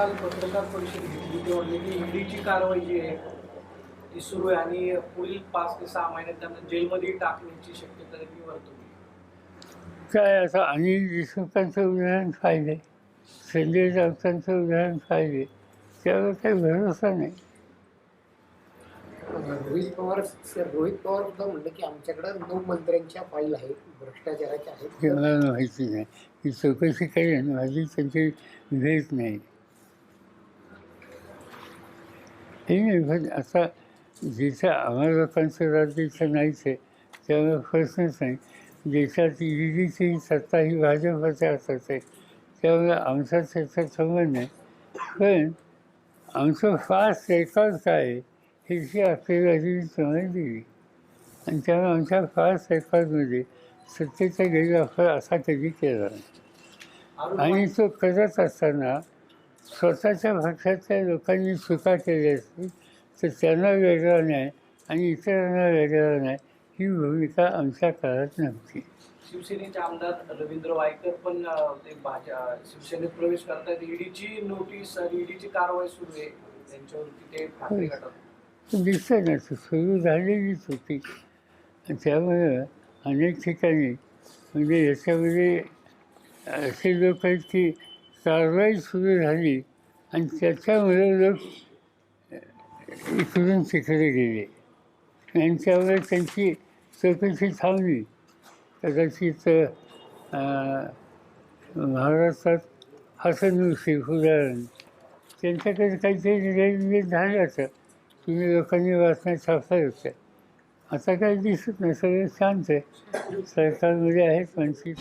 काल पत्रकार परिषद घेतली ते म्हणले की ईडीची कारवाई जी आहे ती सुरू आहे आणि पुढील पाच ते सहा महिन्यात त्यांना जेलमध्येही टाकण्याची शक्यता देखील वर्तवली. काय आता अनिल देशमुखांचं उदाहरण पाहिजे संजय राऊतांचं उदाहरण पाहिजे त्यावर काही भरोसा नाही. रोहित पवार सर रोहित पवार सुद्धा म्हणलं की आमच्याकडे नऊ मंत्र्यांच्या फाईल आहेत भ्रष्टाचाराच्या आहेत. मला माहिती नाही. ही चौकशी करेन माझी त्यांची भेट नाही. हे नाही पण आता जिथं आम्हा लोकांचं राज्य इथं नाहीच आहे त्यामुळे प्रश्नच नाही देशात ईडीची सत्ता ही भाजपच्या हातात आहे त्यामुळे आमचा त्याचा संबंध नाही। पण आमचं फास्ट रेकॉर्ड काय ह्याची आपल्याला तुम्हाला दिली आणि त्यामुळे आमच्या फास्ट रेकॉर्डमध्ये सत्तेचा गैरवापर असा कधी केला आणि तो करत असताना स्वतःच्या पक्षातल्या लोकांनी चुका केल्या असतील तर त्यांना वेगळा नाही आणि इतरांना वेगळा नाही ही भूमिका आमच्या काळात नव्हती. शिवसेनेचे आमदार रवींद्र वायकर पण ते शिवसेनेत प्रवेश करतायत. ईडीची नोटीस आणि ईडीची कारवाई सुरू आहे. त्यांच्यावरती ते ठाकरे गटात. दिसतं ना ती सुरू झालेलीच होती. त्यामुळं अनेक ठिकाणी म्हणजे याच्यामध्ये असे लोक आहेत की कारवाई सुरू झाली आणि त्याच्यामुळे लोक इकडून तिकडे गेले. आणि त्यामुळे त्यांची चौकशी थांबली. कदाचित महाराष्ट्रात हसन शेख उदाहरण. त्यांच्याकडे काहीतरी रेल्वे झालं असं तुम्ही लोकांनी वाचण्यात छापल्या होतं. आता काही दिसत नाही. सगळं शांत आहे सरकारमध्ये आहेत माणसी.